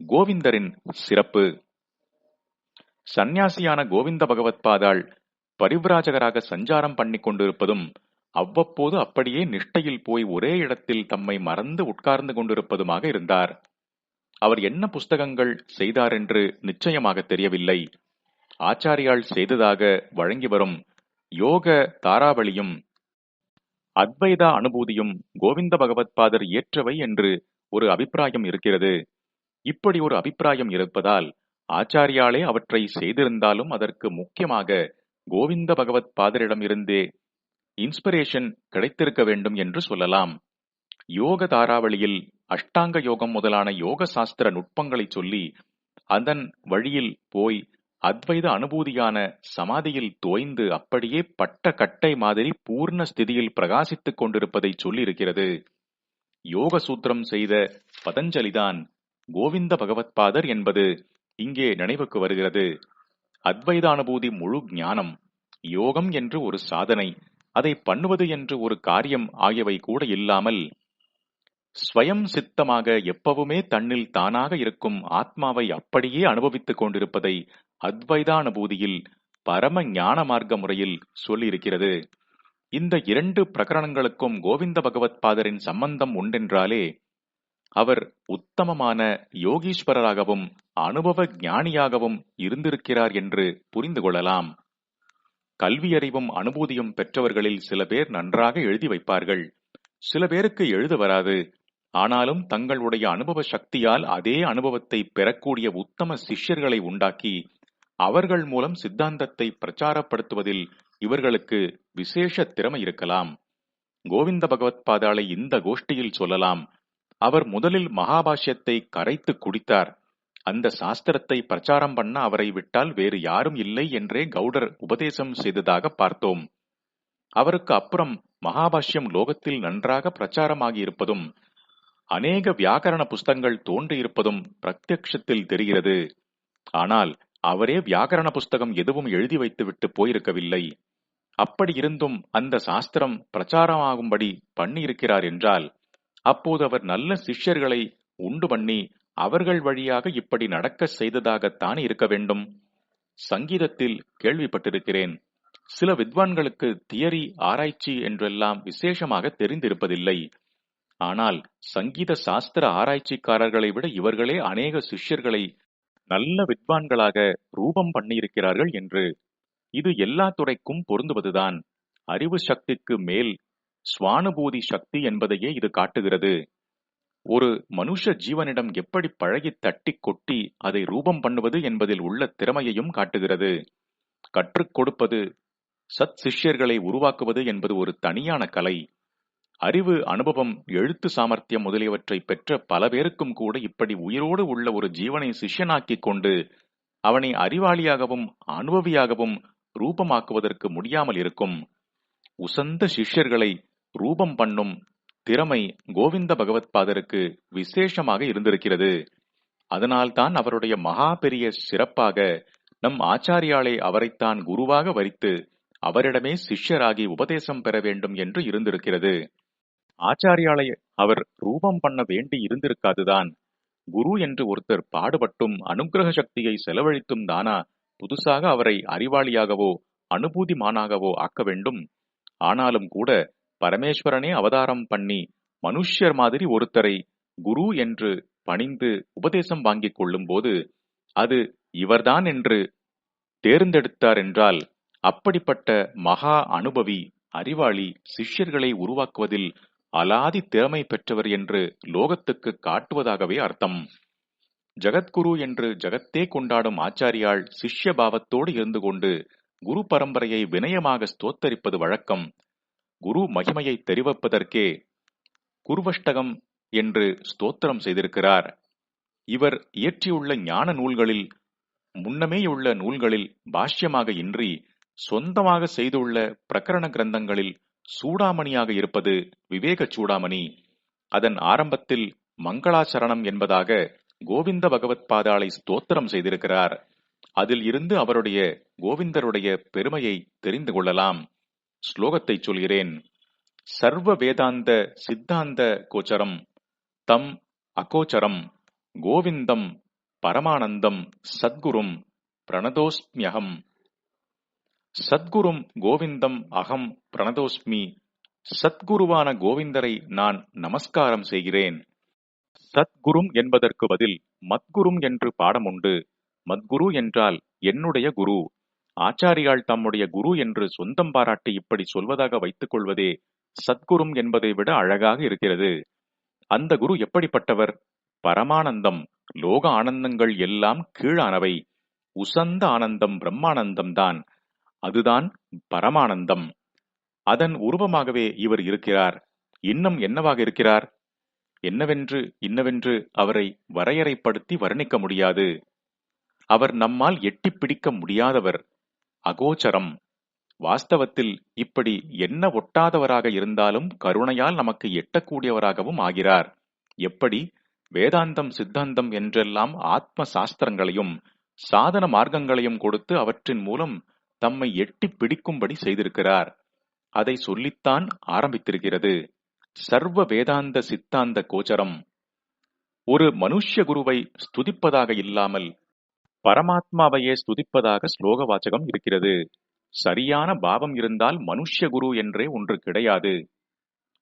கோவிந்தரின் சிறப்பு. சந்நியாசியான கோவிந்த பகவத்பாதாள் பரிவிராஜகராக சஞ்சாரம் பண்ணிக் கொண்டிருப்பதும் அவ்வப்போது அப்படியே நிஷ்டையில் போய் ஒரே இடத்தில் தம்மை மறந்து உட்கார்ந்து கொண்டிருப்பதுமாக இருந்தார். அவர் என்ன புஸ்தகங்கள் செய்தார் என்று நிச்சயமாக தெரியவில்லை. ஆச்சாரியால் செய்ததாக வழங்கி வரும் யோக தாராவளியும் அத்வைதா அனுபூதியும் கோவிந்த பகவத்பாதர் இயற்றவை என்று ஒரு அபிப்பிராயம் இருக்கிறது. இப்படி ஒரு அபிப்பிராயம் இருப்பதால் ஆச்சாரியாலே அவற்றை செய்திருந்தாலும் அதற்கு முக்கியமாக கோவிந்த பகவத் பாதரிடமிருந்தே இன்ஸ்பிரேஷன் கிடைத்திருக்க வேண்டும் என்று சொல்லலாம். யோக தாராவளியில் அஷ்டாங்க யோகம் முதலான யோக சாஸ்திர நுட்பங்களை சொல்லி அதன் வழியில் போய் அத்வைத அனுபூதியான சமாதியில் தோய்ந்து அப்படியே பட்ட கட்டை மாதிரி பூர்ண ஸ்திதியில் பிரகாசித்துக் கொண்டிருப்பதை சொல்லியிருக்கிறது. யோக சூத்திரம் செய்த பதஞ்சலிதான் கோவிந்த பகவத்பாதர் என்பது இங்கே நினைவுக்கு வருகிறது. அத்வைதானுபூதி முழு ஞானம் யோகம் என்று ஒரு சாதனை அதை பண்ணுவது என்று ஒரு காரியம் ஆகியவை கூட இல்லாமல் ஸ்வயம் சித்தமாக எப்பவுமே தன்னில் தானாக இருக்கும் ஆத்மாவை அப்படியே அனுபவித்துக் கொண்டிருப்பதை அத்வைதானுபூதியில் பரம ஞான மார்க்க முறையில் சொல்லியிருக்கிறது. இந்த இரண்டு பிரகரணங்களுக்கும் கோவிந்த பகவத் பாதரின் சம்பந்தம் உண்டென்றாலே அவர் உத்தமமான யோகீஸ்வரராகவும் அனுபவ ஞானியாகவும் இருந்திருக்கிறார் என்று புரிந்து கொள்ளலாம். கல்வியறிவும் அனுபூதியும் பெற்றவர்களில் சில பேர் நன்றாக எழுதி வைப்பார்கள். சில பேருக்கு எழுத வராது. ஆனாலும் தங்களுடைய அனுபவ சக்தியால் அதே அனுபவத்தை பெறக்கூடிய உத்தம சிஷ்யர்களை உண்டாக்கி அவர்கள் மூலம் சித்தாந்தத்தை பிரச்சாரப்படுத்துவதில் இவர்களுக்கு விசேஷ திறமை இருக்கலாம். கோவிந்த பகவத் பாதாளை இந்த கோஷ்டியில் சொல்லலாம். அவர் முதலில் மகாபாஷ்யத்தை கரைத்து குடித்தார். அந்த சாஸ்திரத்தை பிரச்சாரம் பண்ண அவரை விட்டால் வேறு யாரும் இல்லை என்றே கவுடர் உபதேசம் செய்ததாக பார்த்தோம். அவருக்கு அப்புறம் மகாபாஷ்யம் லோகத்தில் நன்றாக பிரச்சாரமாகி இருப்பதும் அநேக வியாக்கரண புஸ்தகங்கள் தோன்றியிருப்பதும் பிரத்யக்ஷத்தில் தெரிகிறது. ஆனால் அவரே வியாக்கரண புஸ்தகம் எதுவும் எழுதி வைத்துவிட்டு போயிருக்கவில்லை. அப்படி இருந்தும் அந்த சாஸ்திரம் பிரச்சாரமாகும்படி பண்ணியிருக்கிறார் என்றால் அப்போது அவர் நல்ல சிஷ்யர்களை உண்டு பண்ணி அவர்கள் வழியாக இப்படி நடக்க செய்ததாகத்தான் இருக்க வேண்டும்? சங்கீதத்தில் கேள்விப்பட்டிருக்கிறேன். சில வித்வான்களுக்கு தியரி ஆராய்ச்சி என்றெல்லாம் விசேஷமாக தெரிந்திருப்பதில்லை. ஆனால் சங்கீத சாஸ்திர ஆராய்ச்சிக்காரர்களை விட இவர்களே அநேக சிஷ்யர்களை நல்ல வித்வான்களாக ரூபம் பண்ணியிருக்கிறார்கள் என்று. இது எல்லா துறைக்கும் பொருந்துவதுதான். அறிவு சக்திக்கு மேல் சுவானுபூதி சக்தி என்பதையே இது காட்டுகிறது. ஒரு மனுஷ ஜீவனிடம் எப்படி பழகி தட்டி கொட்டி அதை ரூபம் பண்ணுவது என்பதில் உள்ள திறமையையும் காட்டுகிறது. கற்றுக் கொடுப்பது சத் சிஷ்யர்களை உருவாக்குவது என்பது ஒரு தனியான கலை. அறிவு அனுபவம் எழுத்து சாமர்த்தியம் முதலியவற்றை பெற்ற பல பேருக்கும் கூட இப்படி உயிரோடு உள்ள ஒரு ஜீவனை சிஷ்யனாக்கிக் கொண்டு அவனை அறிவாளியாகவும் அனுபவியாகவும் ரூபமாக்குவதற்கு முடியாமல் இருக்கும். உசந்த சிஷ்யர்களை ரூபம் பண்ணும் திறமை கோவிந்த பகவத்பாதருக்கு விசேஷமாக இருந்திருக்கிறது. அதனால்தான் அவருடைய மகா பெரிய சிறப்பாக நம் ஆச்சாரியாலே அவரைத்தான் குருவாக வரித்து அவரிடமே சிஷ்யராகி உபதேசம் பெற வேண்டும் என்று இருந்திருக்கிறது. ஆச்சாரியாலை அவர் ரூபம் பண்ண வேண்டி இருந்திருக்காதுதான். குரு என்று ஒருத்தர் பாடுபட்டும் அனுகிரக சக்தியை செலவழித்தும் தானா புதுசாக அவரை அறிவாளியாகவோ அனுபூதிமானாகவோ ஆக்க வேண்டும். ஆனாலும் கூட பரமேஸ்வரனே அவதாரம் பண்ணி மனுஷ்யர் மாதிரி ஒருத்தரை குரு என்று பணிந்து உபதேசம் வாங்கிக் கொள்ளும் போது அது இவர்தான் என்று தேர்ந்தெடுத்தார் என்றால் அப்படிப்பட்ட மகா அனுபவி அறிவாளி சிஷ்யர்களை உருவாக்குவதில் அலாதி திறமை பெற்றவர் என்று லோகத்துக்கு காட்டுவதாகவே அர்த்தம். ஜகத்குரு என்று ஜகத்தே கொண்டாடும் ஆச்சாரியால் சிஷ்ய பாவத்தோடு இருந்து கொண்டு குரு பரம்பரையை வினயமாக ஸ்தோத்தரிப்பது வழக்கம். குரு மகிமையை தெரிவிப்பதற்கே குருவஷ்டகம் என்று ஸ்தோத்திரம் செய்திருக்கிறார். இவர் இயற்றியுள்ள ஞான நூல்களில் முன்னமேயுள்ள நூல்களில் பாஷ்யமாக இன்றி சொந்தமாக செய்துள்ள பிரகரண கிரந்தங்களில் சூடாமணியாக இருப்பது விவேக சூடாமணி. அதன் ஆரம்பத்தில் மங்களாசரணம் என்பதாக கோவிந்த பகவத் பாதாளை ஸ்தோத்திரம் செய்திருக்கிறார். அதில் இருந்து அவருடைய கோவிந்தருடைய பெருமையை தெரிந்து கொள்ளலாம். ஸ்லோகத்தை சொல்கிறேன். சர்வ வேதாந்த சித்தாந்த கோச்சரம் தம் அகோச்சரம் கோவிந்தம் பரமானந்தம் சத்குரும் பிரணதோஸ்மியகம். சத்குரும் கோவிந்தம் அகம் பிரணதோஸ்மி. சத்குருவான கோவிந்தரை நான் நமஸ்காரம் செய்கிறேன். சத்குரும் என்பதற்கு பதில் மத்குரும் என்று பாடம் உண்டு மத்குரு என்றால் என்னுடைய குரு. ஆச்சாரியால் தம்முடைய குரு என்று சொந்தம் பாராட்டி இப்படி சொல்வதாக வைத்துக் கொள்வதே சத்குரும் என்பதை விட அழகாக இருக்கிறது. அந்த குரு எப்படிப்பட்டவர்? பரமானந்தம் லோக ஆனந்தங்கள் எல்லாம் கீழானவை. உசந்த ஆனந்தம் பிரம்மானந்தம் தான் அதுதான் பரமானந்தம். அதன் உருவமாகவே இவர் இருக்கிறார். இன்னும் என்னவாக இருக்கிறார்? என்னவென்று இன்னவென்று அவரை வரையறைப்படுத்தி வர்ணிக்க முடியாது. அவர் நம்மால் எட்டிப் பிடிக்க முடியாதவர். அகோச்சரம். வாஸ்தவத்தில் இப்படி என்ன ஒட்டாதவராக இருந்தாலும் கருணையால் நமக்கு எட்டக்கூடியவராகவும் ஆகிறார். எப்படி? வேதாந்தம் சித்தாந்தம் என்றெல்லாம் ஆத்ம சாஸ்திரங்களையும் சாதன மார்க்கங்களையும் கொடுத்து அவற்றின் மூலம் தம்மை எட்டி பிடிக்கும்படி செய்திருக்கிறார். அதை சொல்லித்தான் ஆரம்பித்திருக்கிறது. சர்வ வேதாந்த சித்தாந்த கோச்சரம். ஒரு மனுஷ்ய குருவை ஸ்துதிப்பதாக இல்லாமல் பரமாத்மாவையே ஸ்துதிப்பதாக ஸ்லோக வாச்சகம் இருக்கிறது. சரியான பாவம் இருந்தால் மனுஷ்ய குரு என்றே ஒன்று கிடையாது.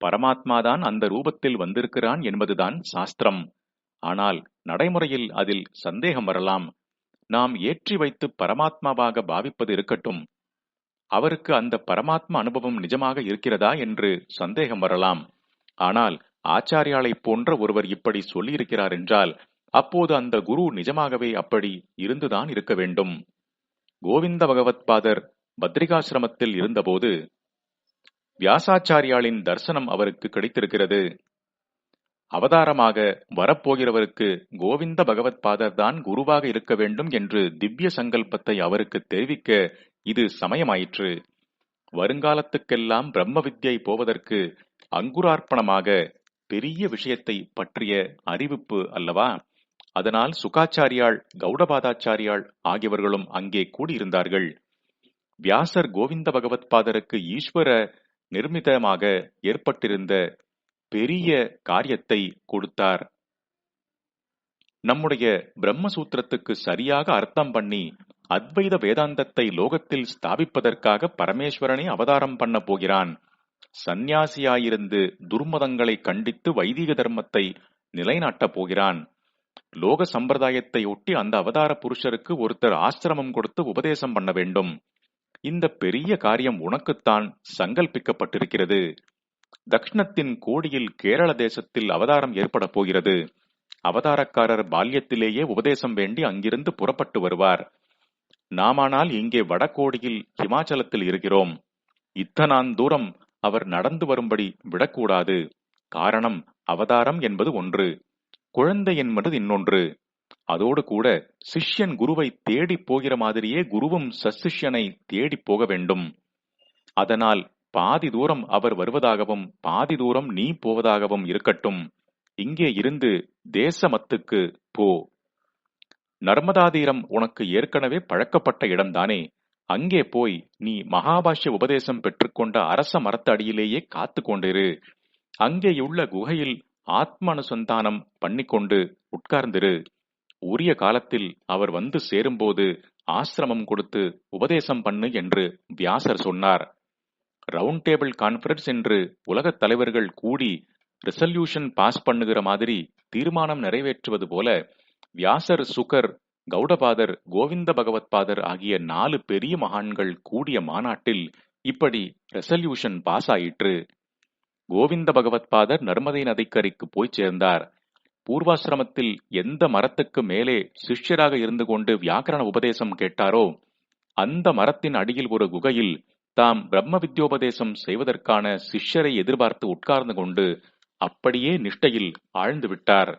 பரமாத்மாதான் அந்த ரூபத்தில் வந்திருக்கிறான் என்பதுதான் சாஸ்திரம். ஆனால் நடைமுறையில் அதில் சந்தேகம் வரலாம். நாம் ஏற்றி வைத்து பரமாத்மாவாக பாவிப்பது இருக்கட்டும். அவருக்கு அந்த பரமாத்மா அனுபவம் நிஜமாக இருக்கிறதா என்று சந்தேகம் வரலாம். ஆனால் ஆச்சாரியாலை போன்ற ஒருவர் இப்படி சொல்லியிருக்கிறார் என்றால் அப்போது அந்த குரு நிஜமாகவே அப்படி இருந்துதான் இருக்க வேண்டும். கோவிந்த பகவத் பாதர் பத்ரிகாசிரமத்தில் இருந்தபோது வியாசாச்சாரியாளின் தரிசனம் அவருக்கு கிடைத்திருக்கிறது. அவதாரமாக வரப்போகிறவருக்கு கோவிந்த பகவத் பாதர் தான் குருவாக இருக்க வேண்டும் என்று திவ்ய சங்கல்பத்தை அவருக்கு தெரிவிக்க இது சமயமாயிற்று. வருங்காலத்துக்கெல்லாம் பிரம்ம வித்யை போவதற்கு அங்குரார்ப்பணமாக பெரிய விஷயத்தை பற்றிய அறிவிப்பு அல்லவா? அதனால் சுகாச்சாரியாள் கௌடபாதாச்சாரியாள் ஆகியவர்களும் அங்கே கூடியிருந்தார்கள். வியாசர் கோவிந்த பகவத் பாதருக்கு ஈஸ்வர நிர்மிதமாக ஏற்பட்டிருந்த பெரிய காரியத்தை கொடுத்தார். நம்முடைய பிரம்மசூத்திரத்துக்கு சரியாக அர்த்தம் பண்ணி அத்வைத வேதாந்தத்தை லோகத்தில் ஸ்தாபிப்பதற்காக பரமேஸ்வரனை அவதாரம் பண்ண போகிறான். சந்நியாசியாயிருந்து துர்மதங்களை கண்டித்து வைதிக தர்மத்தை நிலைநாட்டப் போகிறான். லோக சம்பிரதாயத்தை ஒட்டி அந்த அவதார புருஷருக்கு ஒருத்தர் ஆசிரமம் கொடுத்து உபதேசம் பண்ண வேண்டும். இந்த பெரிய காரியம் உனக்குத்தான் சங்கல்பிக்கப்பட்டிருக்கிறது. தக்ஷணத்தின் கோடியில் கேரள தேசத்தில் அவதாரம் ஏற்பட போகிறது. அவதாரக்காரர் பால்யத்திலேயே உபதேசம் வேண்டி அங்கிருந்து புறப்பட்டு வருவார். நாமானால் இங்கே வடகோடியில் ஹிமாச்சலத்தில் இருக்கிறோம். இத்தனான் தூரம் அவர் நடந்து வரும்படி விடக்கூடாது. காரணம் அவதாரம் என்பது ஒன்று. குழந்தை என்பது இன்னொன்று. அதோடு கூட சிஷ்யன் குருவை தேடி போகிற மாதிரியே குருவும் சசிஷ்யனை தேடி போக வேண்டும். அதனால் பாதி தூரம் அவர் வருவதாகவும் பாதி தூரம் நீ போவதாகவும் இருக்கட்டும். இங்கே இருந்து தேசமத்துக்கு போ. நர்மதாதீரம் உனக்கு ஏற்கனவே பழக்கப்பட்ட இடம்தானே. அங்கே போய் நீ மகாபாஷ்ய உபதேசம் பெற்றுக்கொண்ட அரச மரத்தடியிலேயே காத்து கொண்டிரு அங்கேயுள்ள குகையில் ஆத்ம அனுசந்தானம் பண்ணிக்கொண்டு உட்கார்ந்திரு. உரிய காலத்தில் அவர் வந்து சேரும்போது ஆசிரமம் கொடுத்து உபதேசம் பண்ணு என்று வியாசர் சொன்னார். ரவுண்ட் டேபிள் கான்பரன்ஸ் என்று உலகத் தலைவர்கள் கூடி ரெசல்யூஷன் பாஸ் பண்ணுகிற மாதிரி தீர்மானம் நிறைவேற்றுவது போல வியாசர் சுகர் கௌடபாதர் கோவிந்த பகவத் பாதர் ஆகிய நாலு பெரிய மகான்கள் கூடிய மாநாட்டில் இப்படி ரெசல்யூஷன் பாஸ் ஆயிற்று. கோவிந்த பகவத் பாதர் நர்மதை நதிக்கரைக்கு போய் சேர்ந்தார். பூர்வாசிரமத்தில் எந்த மரத்துக்கு மேலே சிஷ்யராக இருந்து கொண்டு வியாக்கரண உபதேசம் கேட்டாரோ அந்த மரத்தின் அடியில் ஒரு குகையில் தாம் பிரம்ம வித்யோபதேசம் செய்வதற்கான சிஷ்யரை எதிர்பார்த்து உட்கார்ந்து கொண்டு அப்படியே நிஷ்டையில் ஆழ்ந்து விட்டார்.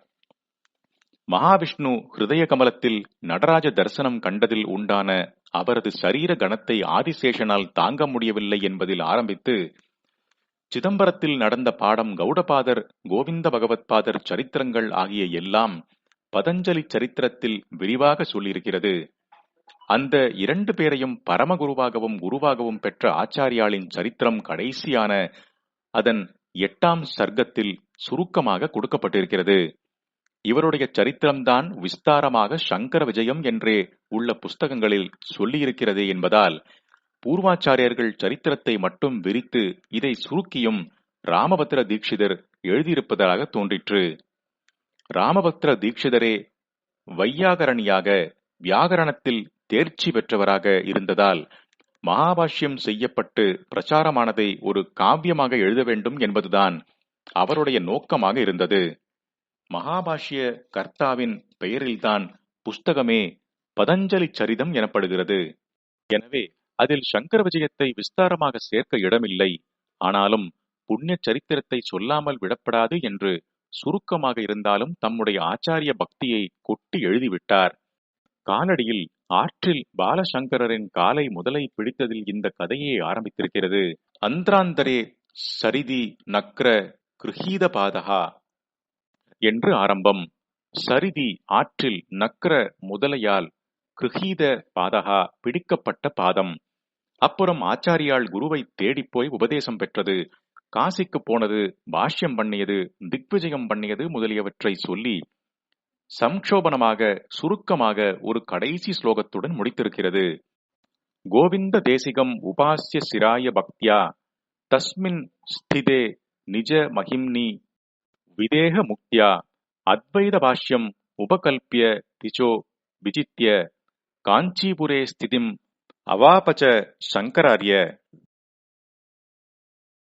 மகாவிஷ்ணு ஹிருதய கமலத்தில் நடராஜ தரிசனம் கண்டதில் உண்டான அவரது சரீர கணத்தை ஆதிசேஷனால் தாங்க முடியவில்லை என்பதில் ஆரம்பித்து சிதம்பரத்தில் நடந்த பாடம் கௌடபாதர் கோவிந்த பகவத்பாதர் சரித்திரங்கள் ஆகிய எல்லாம் பதஞ்சலி சரித்திரத்தில் விரிவாக சொல்லியிருக்கிறது. அந்த இரண்டு பேரையும் பரமகுருவாகவும் குருவாகவும் பெற்ற ஆச்சாரியாளின் சரித்திரம் கடைசியான அதன் எட்டாம் சர்க்கத்தில் சுருக்கமாக கொடுக்கப்பட்டிருக்கிறது. இவருடைய சரித்திரம்தான் விஸ்தாரமாக சங்கர விஜயம் என்றே உள்ள புஸ்தகங்களில் சொல்லியிருக்கிறது என்பதால் பூர்வாச்சாரியர்கள் சரித்திரத்தை மட்டும் விரித்து இதை சுருக்கியும் ராமபத்ர தீட்சிதர் எழுதியிருப்பதாக தோன்றிற்று. ராமபத்ர தீட்சிதரே வையாகரணியாக வியாகரணத்தில் தேர்ச்சி பெற்றவராக இருந்ததால் மகாபாஷ்யம் செய்யப்பட்டு பிரச்சாரமானதை ஒரு காவியமாக எழுத வேண்டும் என்பதுதான் அவருடைய நோக்கமாக இருந்தது. மகாபாஷ்ய கர்த்தாவின் பெயரில்தான் புஸ்தகமே பதஞ்சலி சரிதம் எனப்படுகிறது. எனவே அதில் சங்கர விஜயத்தை விஸ்தாரமாக சேர்க்க இடமில்லை. ஆனாலும் புண்ணிய சரித்திரத்தை சொல்லாமல் விடப்படாது என்று சுருக்கமாக இருந்தாலும் தம்முடைய ஆச்சாரிய பக்தியை கொட்டி எழுதிவிட்டார். காலடியில் ஆற்றில் பாலசங்கரரின் காலை முதலை பிடித்ததில் இந்த கதையே ஆரம்பித்திருக்கிறது. அந்திராந்தரே சரிதி நக்ர கிருஹீத பாதகா என்று ஆரம்பம். சரிதி ஆற்றில் நக்ர முதலையால் கிருஹீத பாதகா பிடிக்கப்பட்ட பாதம். அப்புறம் ஆச்சாரியால் குருவை தேடிப்போய் உபதேசம் பெற்றது. காசிக்கு போனது பாஷ்யம் பண்ணியது திக்விஜயம் பண்ணியது முதலியவற்றை சொல்லி சம்ஷோபனமாக சுருக்கமாக ஒரு கடைசி ஸ்லோகத்துடன் முடித்திருக்கிறது. கோவிந்த தேசிகம் உபாசிய சிராய பக்தியா தஸ்மின் ஸ்திதே நிஜ மகிம்னி விதேக முக்தியா அத்வைத பாஷ்யம் உபகல்பிய திஜோ விஜித்ய காஞ்சிபுரே ஸ்திதிம் அவாபச்ச சங்கராரிய